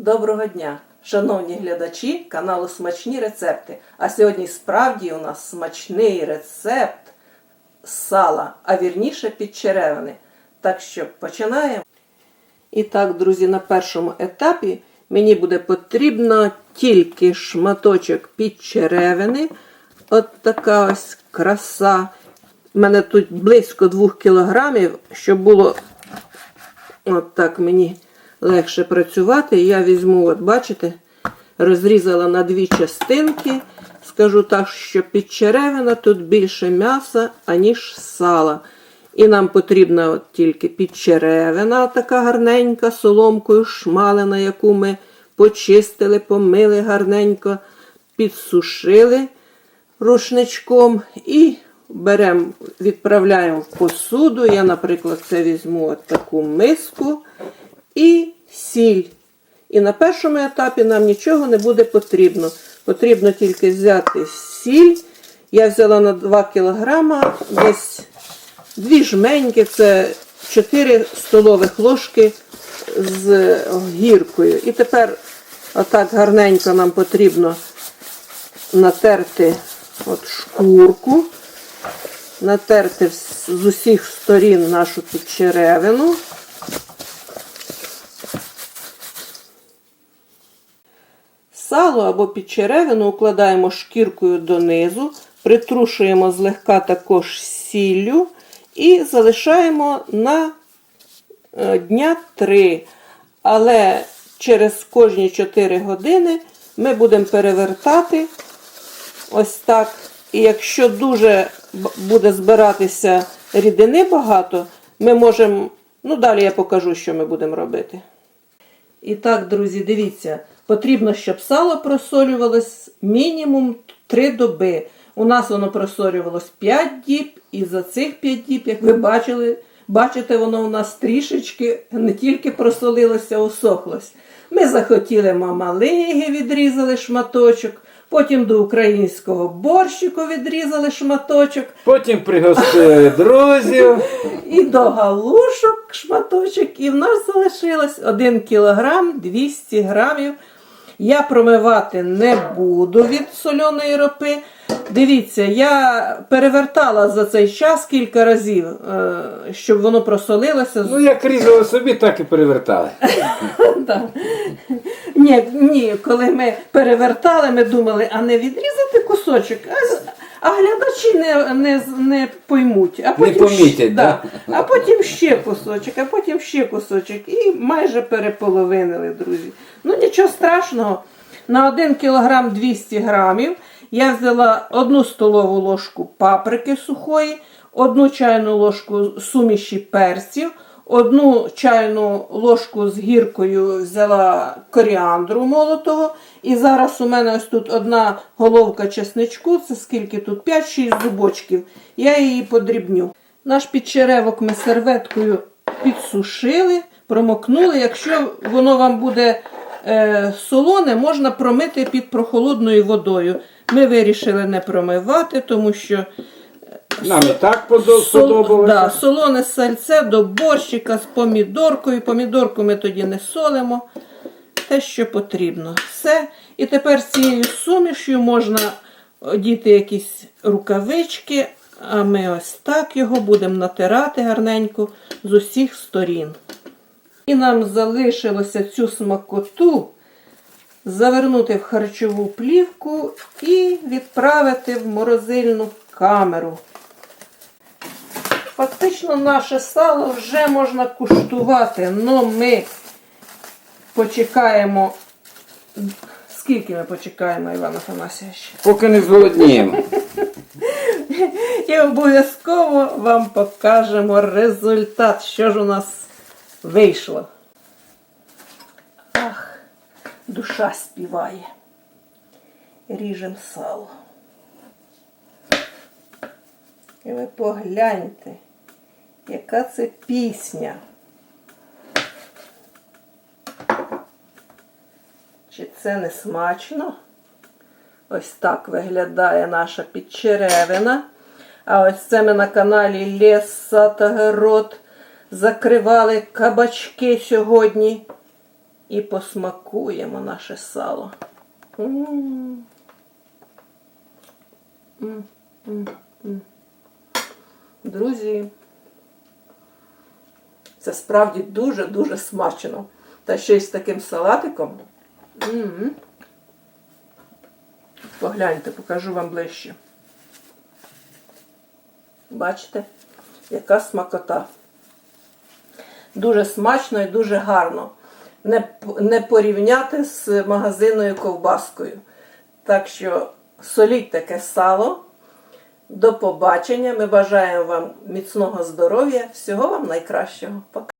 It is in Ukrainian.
Доброго дня, шановні глядачі каналу Смачні рецепти. А сьогодні справді у нас смачний рецепт сала, а вірніше підчеревини. Так що починаємо. І так, друзі, на першому етапі мені буде потрібно тільки шматочок підчеревини. От така ось краса. У мене тут близько 2 кілограмів, щоб було От так мені легше працювати. Я візьму, от бачите, розрізала на дві частинки. Скажу так, що підчеревина тут більше м'яса, аніж сала. І нам потрібна от тільки підчеревина, така гарненька, соломкою шмалена, яку ми почистили, помили гарненько, підсушили рушничком і беремо, відправляємо в посуду. Я, наприклад, це візьму от таку миску і сіль. І на першому етапі нам нічого не буде потрібно. Потрібно тільки взяти сіль. Я взяла на 2 кг десь дві жменьки, це 4 столових ложки з гіркою. І тепер отак гарненько нам потрібно натерти от шкурку, натерти з усіх сторін нашу підчеревину. Сало або підчеревину укладаємо шкіркою донизу, притрушуємо злегка також сіллю і залишаємо на е, дня 3. Але через кожні 4 години ми будемо перевертати ось так. І якщо дуже буде збиратися рідини багато, ми можемо. Ну, далі я покажу, що ми будемо робити. І так, друзі, дивіться, потрібно, щоб сало просолювалось мінімум 3 доби. У нас воно просолювалось 5 діб, і за цих 5 діб, як ви бачили, бачите, воно у нас трішечки не тільки просолилося, а усохлось. Ми захотіли мамалиги, відрізали шматочок, потім до українського борщику відрізали шматочок. Потім пригостили друзів. І до галушок шматочок, і в нас залишилось 1 кілограм 200 грамів. Я промивати не буду від соляної ропи. Дивіться, я перевертала за цей час кілька разів, е, щоб воно просолилося. Ну, як різала собі, так і перевертали. Ні, ні, коли ми перевертали, ми думали, а не відрізати кусочок, а, а глядачі не, не, не поймуть. А потім, помітять, ще- да? а потім ще кусочок, а потім ще кусочок. І майже переполовинили, друзі. Ну нічого страшного. На 1 кг 200 грамів я взяла одну столову ложку паприки сухої, одну чайну ложку суміші перців, одну чайну ложку з гіркою взяла коріандру молотого. І зараз у мене ось тут одна головка чесничку, це скільки тут? 5-6 зубочків. Я її подрібню. Наш підчеревок ми серветкою підсушили, промокнули. Якщо воно вам буде е, солоне, можна промити під прохолодною водою. Ми вирішили не промивати, тому що Нам і так подо- Сол- сподобалося. Да, солоне сальце до борщика з помідоркою. Помідорку ми тоді не солимо. Те, що потрібно. Все. І тепер з цією сумішю можна одіти якісь рукавички, а ми ось так його будемо натирати гарненько з усіх сторін. І нам залишилося цю смакоту завернути в харчову плівку і відправити в морозильну камеру. Фактично наше сало вже можна куштувати, але ми почекаємо. Скільки ми почекаємо, Іван Афанасьович? Поки не зголодніємо. І обов'язково вам покажемо результат, що ж у нас вийшло. Ах, душа співає. Ріжем сало. І ви погляньте, яка це пісня. Чи це не смачно? Ось так виглядає наша підчеревина. А ось це ми на каналі Лес Сад Огород закривали кабачки сьогодні. і посмакуємо наше сало. М, м. Друзі, це справді дуже-дуже смачно. Та ще й з таким салатиком. М. Погляньте, покажу вам ближче. Бачите, яка смакота. Дуже смачно і дуже гарно. Не, не порівняти з магазинною ковбаскою. Так що соліть таке сало. До побачення. Ми бажаємо вам міцного здоров'я. Всього вам найкращого. Пока.